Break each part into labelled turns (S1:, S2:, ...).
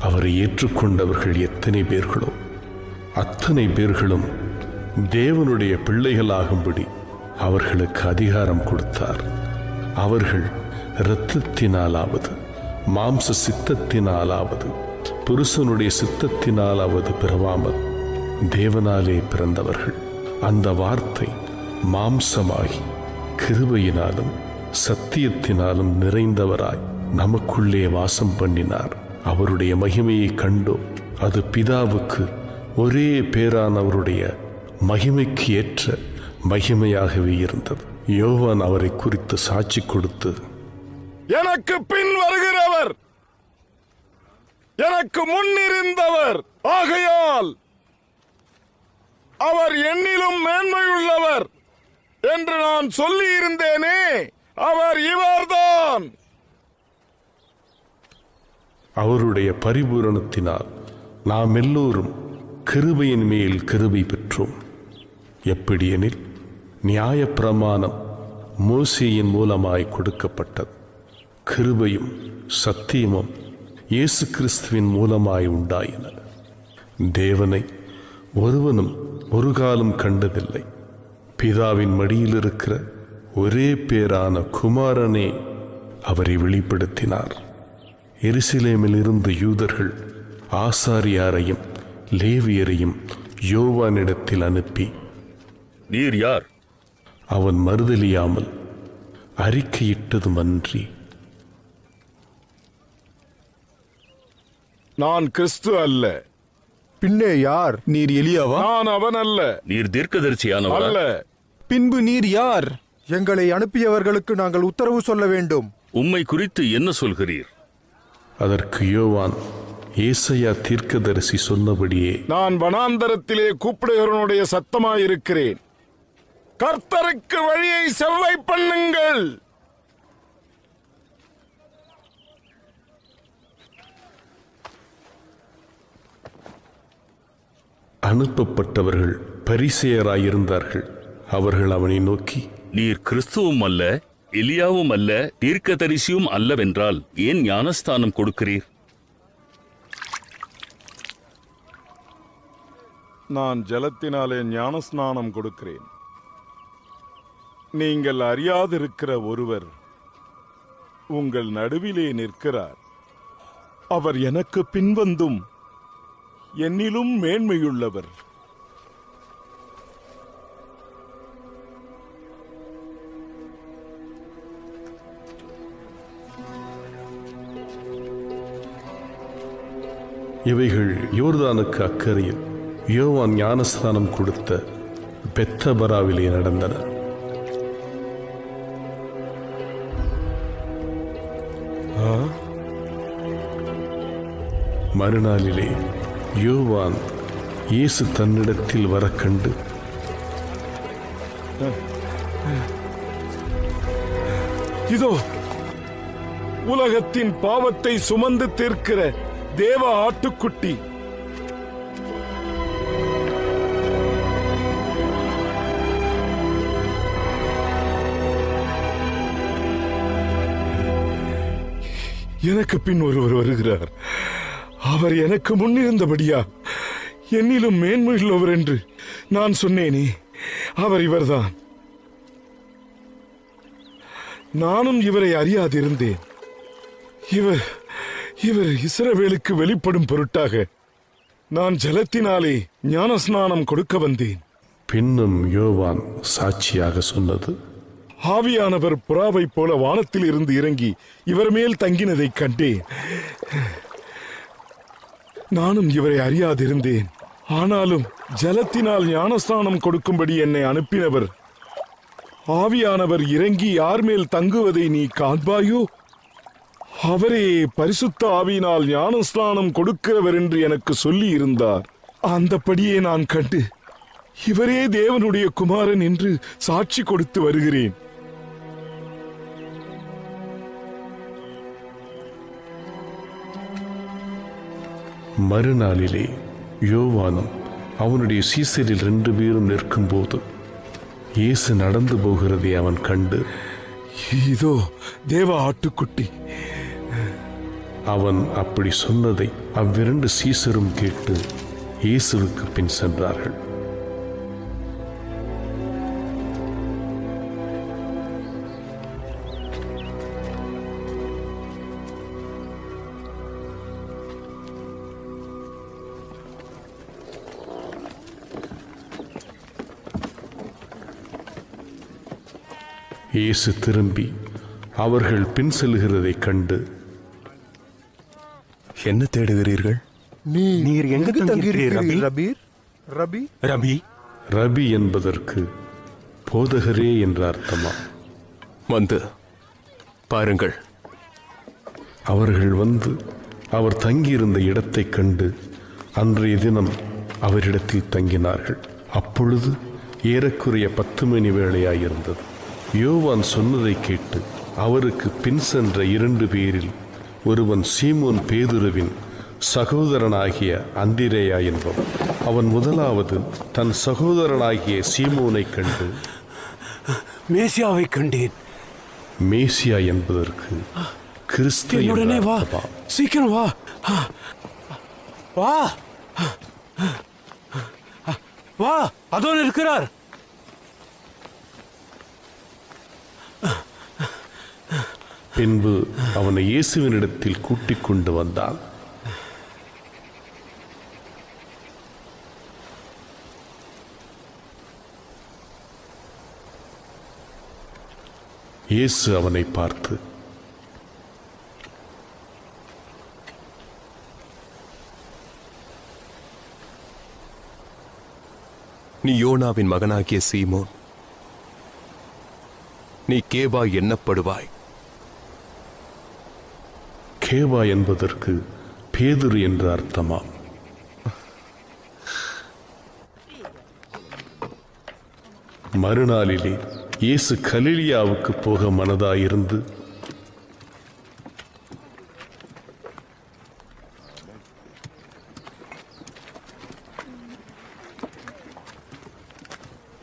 S1: அவரை ஏற்றுக்கொண்டவர்கள் எத்தனை பேர்களோ அத்தனை பேர்களும் தேவனுடைய பிள்ளைகளாகும்படி அவர்களுக்கு அதிகாரம் கொடுத்தார். அவர்கள் இரத்தத்தினாலாவது மாம்ச சித்தத்தினாலாவது புருஷனுடைய சித்தத்தினாலாவது பிறவாமல் தேவனாலே பிறந்தவர்கள். அந்த வார்த்தை மாம்சமாகி கிருபையினாலும் சத்தியத்தினாலும் நிறைந்தவராய் நமக்குள்ளே வாசம் பண்ணினார். அவருடைய மகிமையை கண்டோம். அது பிதாவுக்கு ஒரே பேரானவருடைய மகிமைக்கு ஏற்ற மகிமையாகவே இருந்தது. யோவான் அவரை குறித்து சாட்சி கொடுத்து
S2: எனக்கு பின் வருகிறவர். எனக்கு முன்னிருந்தவர் ஆகையால் அவர் என்னிலும் மேன்மையுள்ளவர் என்று நான் சொல்லி இருந்தேனே அவர் இவர்தான்.
S1: அவருடைய பரிபூரணத்தினால் நாம் எல்லோரும் கிருபையின் மேல் கிருபை பெற்றோம். எப்படியெனில் நியாயப்பிரமாணம் மோசியின் மூலமாய் கொடுக்கப்பட்டது. கிருபையும் சத்தியமும் இயேசு கிறிஸ்துவின் மூலமாய் உண்டாயின. தேவனை ஒருவனும் ஒரு காலம் கண்டதில்லை. பிதாவின் மடியில் இருக்கிற ஒரே பேரான குமாரனே அவரை வெளிப்படுத்தினார். எருசலேமில் இருந்த யூதர்கள் ஆசாரியாரையும் லேவியரையும் யோவானிடத்தில் அனுப்பி
S3: நீர் யார்?
S1: அவன் மறுதலியாமல் அறிக்கையிட்டதுமன்றி
S2: நான் கிறிஸ்து அல்ல.
S4: பின்னே யார்? நீர் எலியாவா?
S2: நான் அவன் அல்ல.
S3: நீர் தீர்க்கதரிசியானவரா?
S2: அல்ல.
S4: பின்பு நீர் யார்? எங்களை அனுப்பியவர்களுக்கு நாங்கள் உத்தரவு சொல்ல வேண்டும்.
S3: உம்மை குறித்து என்ன சொல்கிறீர்?
S1: அதற்கு யோவான் ஏசையா தீர்க்கதரிசி சொன்னபடியே
S2: நான் வனாந்தரத்திலே கூப்பிடுகிறவனுடைய சத்தமாயிருக்கிறேன். கர்த்தருக்கு வழியை செவ்வை பண்ணுங்கள்.
S1: அனுப்பப்பட்டவர்கள் பரிசேயராயிருந்தார்கள். அவர்கள் அவனை நோக்கி
S3: நீர் கிறிஸ்துவும் அல்ல எலியாவும் அல்ல தீர்க்கதரிசியும் அல்லவென்றால் ஏன் ஞானஸ்தானம் கொடுக்கிறீர்?
S2: நான் ஜலத்தினாலே ஞானஸ்நானம் கொடுக்கிறேன். நீங்கள் அறியாதிருக்கிற ஒருவர் உங்கள் நடுவிலே நிற்கிறார். அவர் எனக்கு பின்வந்தும் என்னிலும் மேன்மையுள்ளவர்.
S1: இவைகள் யோர்தானுக்கு அக்கறையில் யோவான் ஞானஸ்தானம் கொடுத்த பெத்தபராவிலே நடந்தன. மறுநாளிலே யோவான் இயேசு தன்னிடத்தில் வர கண்டு
S2: இதோ உலகத்தின் பாவத்தை சுமந்து தீர்க்கிற தேவ ஆட்டுக்குட்டி. எனக்கு பின் ஒருவர் வருகிறார். அவர் எனக்கு முன்னிருந்தபடியா என்னிலும் மேன்மையுள்ளவர் என்று நான் சொன்னேனே. அவர் இவர்தான். நானும் இவரை அறியாதிருந்தேன். இவர் இவர் இஸ்ரவேலுக்கு வெளிப்படும் பொருட்டாக. நான் ஜலத்தினாலே ஞானஸ்நானம் கொடுக்க வந்தேன்.
S1: பின்னும் யோவான் சாட்சியாக சொன்னது.
S2: ஆவியானவர் புறாவைப் போல வானத்தில் இருந்து இறங்கி இவர் மேல் தங்கினதைக் கண்டேன். நானும் இவரை அறியாதிருந்தேன். ஆனாலும் ஜலத்தினால் ஞானஸ்நானம் கொடுக்கும்படி என்னை அனுப்பினவர். ஆவியானவர் இறங்கி யார் மேல் தங்குவதை நீ காண்பாயோ? அவரே பரிசுத்த ஆவியினால் ஞானஸ்நானம் கொடுக்கிறவர் என்று எனக்கு சொல்லி இருந்தார் அந்தப்படியே நான் கண்டு இவரே தேவனுடைய குமாரன் என்று சாட்சி கொடுத்து வருகிறேன்.
S1: மறுநாளிலே யோவானும் அவனுடைய சீசரில் ரெண்டு பேரும் நிற்கும்போது இயேசு நடந்து போகிறதை அவன் கண்டு
S2: இதோ தேவ ஆட்டுக்குட்டி
S1: அவன் அப்படி சொன்னதை அவ்விரண்டு சீசரும் கேட்டு இயேசுவுக்கு பின் சென்றார்கள். இயேசு திரும்பி அவர்கள் பின் செல்கிறதைக் கண்டு
S5: என்ன தேடுகிறீர்கள்?
S4: நீ
S6: நீர் எங்கு தங்கியிருக்கிறீர், ரபி?
S4: ரபீர்? ரபி
S6: ரபி.
S1: ரபி என்பதற்கு போதகரே என்ற அர்த்தமா?
S5: வந்து பாருங்கள்.
S1: அவர்கள் வந்து அவர் தங்கியிருந்த இடத்தைக் கண்டு அன்றைய தினம் அவரிடத்தில் தங்கினார்கள். அப்பொழுது ஏறக்குறைய பத்து மணி வேளையாயிருந்தது. யோவான் சொன்னதை கேட்டு அவருக்கு பின் சென்ற இரண்டு பேரில் ஒருவன் சீமோன் பேதுருவின் சகோதரனாகிய அந்திரேயா என்பவன். அவன் முதலாவது தன் சகோதரனாகிய சீமோனைக் கண்டு
S6: மேசியாவை கண்டேன்.
S1: மேசியா என்பதற்கு கிறிஸ்து
S6: வா
S1: அர்த்தமாம்.
S6: சீக்கிரம் வா. வா. வா. அதோ இருக்கிறார்
S1: பின்பு அவனை இயேசுவினிடத்தில் கூட்டிக் கொண்டு வந்தான். இயேசு அவனை பார்த்து
S5: நீ யோனாவின் மகனாகிய சீமோன். நீ கேபா எண்ணப்படுவாய்
S1: கேபா என்பதற்கு பேதுரு என்ற அர்த்தமா? மறுநாளிலே இயேசு கலிலியாவுக்கு போக மனதாயிருந்து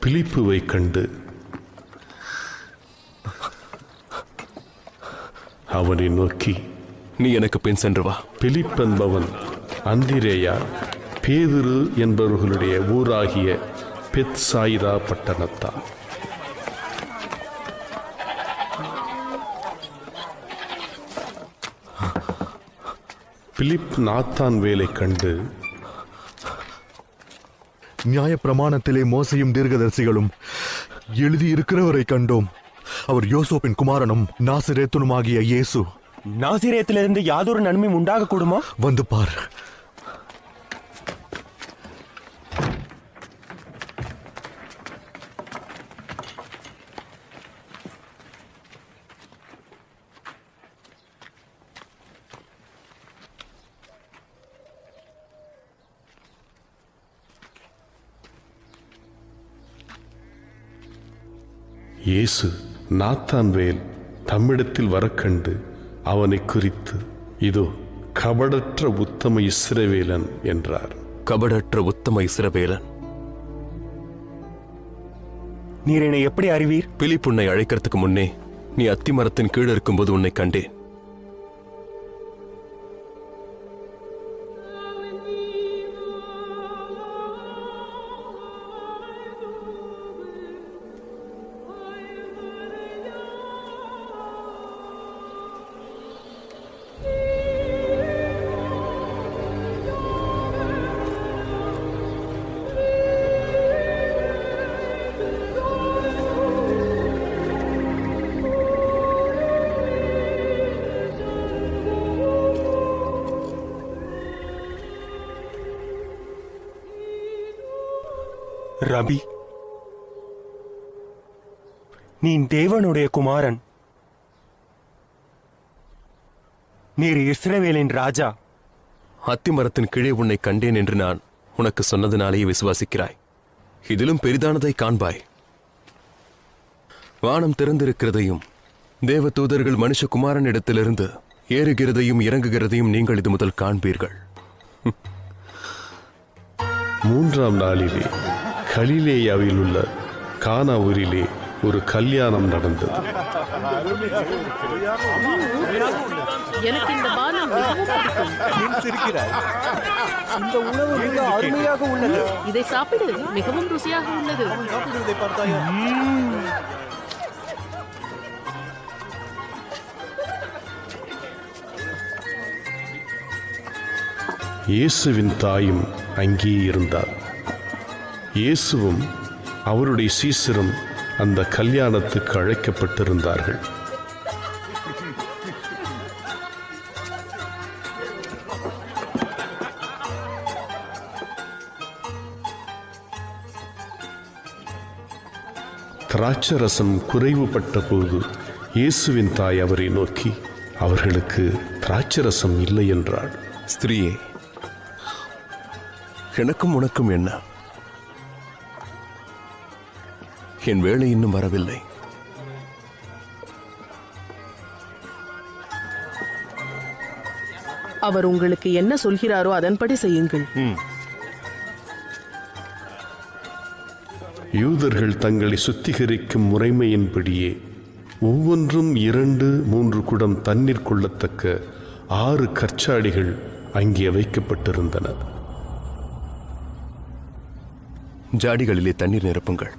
S1: பிலிப்புவை கண்டு அவனை நோக்கி
S5: நீ எனக்கு பின் சென்று வா.
S1: பிலிப் என்பவன் அந்திரேயா பேதுரு என்பவர்களுடைய ஊராகிய பெத்சாயிதா பட்டணத்தான் பிலிப் நாத்தான் வேலை கண்டு
S7: நியாய பிரமாணத்திலே மோசையும் தீர்க்கதரிசிகளும் எழுதியிருக்கிறவரை கண்டோம். அவர் யோசோப்பின் குமாரனும் நாசிரேத்துனுமாகிய இயேசு.
S6: நாசிரியத்திலிருந்து யாதொரு நன்மையும் உண்டாக கூடுமா
S7: வந்து பார்.
S1: இயேசு நாத்தான்வேல் தம்மிடத்தில் வரக்கண்டு அவனை குறித்து இதோ கபடற்ற உத்தம இஸ்ரவேலன் என்றார்.
S5: கபடற்ற உத்தம இஸ்ரவேலன்
S6: நீர் என்னை எப்படி அறிவீர்?
S5: பிலிப் உன்னை அழைக்கிறதுக்கு முன்னே நீ அத்திமரத்தின் கீழ் இருக்கும்போது உன்னை கண்டேன்.
S6: ரபி. நீ தேவனுடைய குமாரன். நீர் இஸ்ரவேலின் ராஜா.
S5: அத்திமரத்தின் கீழே உன்னை கண்டேன் என்று நான் உனக்கு சொன்னதினாலேயே விசுவாசிக்கிறாய். இதிலும் பெரிதானதை காண்பாய். வானம் திறந்திருக்கிறதையும் தேவ தூதர்கள் மனுஷகுமாரனிடத்திலிருந்து ஏறுகிறதையும் இறங்குகிறதையும் நீங்கள் இது முதல் காண்பீர்கள்.
S1: மூன்றாம் நாளிலே கலிலேயாவில் உள்ள கானா ஊரிலே ஒரு கல்யாணம் நடந்தது.
S8: எனக்கு இந்த பானம் மிகவும் பிடிக்கும்.
S4: இந்த உணவு மிக அருமையாக உள்ளது.
S8: இதை சாப்பிடு மிகவும் ருசியாக உள்ளது.
S1: இயேசுவின் தாயும் அங்கே இருந்தார். இயேசுவும் அவருடைய சீசரும் அந்த கல்யாணத்துக்கு அழைக்கப்பட்டிருந்தார்கள். திராட்சரசம் குறைவுபட்ட போது இயேசுவின் தாய் அவரை நோக்கி அவர்களுக்கு திராட்சரசம் இல்லை என்றாள்.
S5: ஸ்திரீயே எனக்கும் உனக்கும் என்ன? என் வேலை இன்னும் வரவில்லை.
S8: அவர் உங்களுக்கு என்ன சொல்கிறாரோ அதன்படி செய்யுங்கள்.
S1: யூதர்கள் தங்களை சுத்திகரிக்கும் முறைமையின்படியே ஒவ்வொன்றும் இரண்டு மூன்று குடம் தண்ணீர் கொள்ளத்தக்க ஆறு கற்சாடிகள் அங்கே வைக்கப்பட்டிருந்தன.
S5: ஜாடிகளிலே தண்ணீர் நிரப்புங்கள்.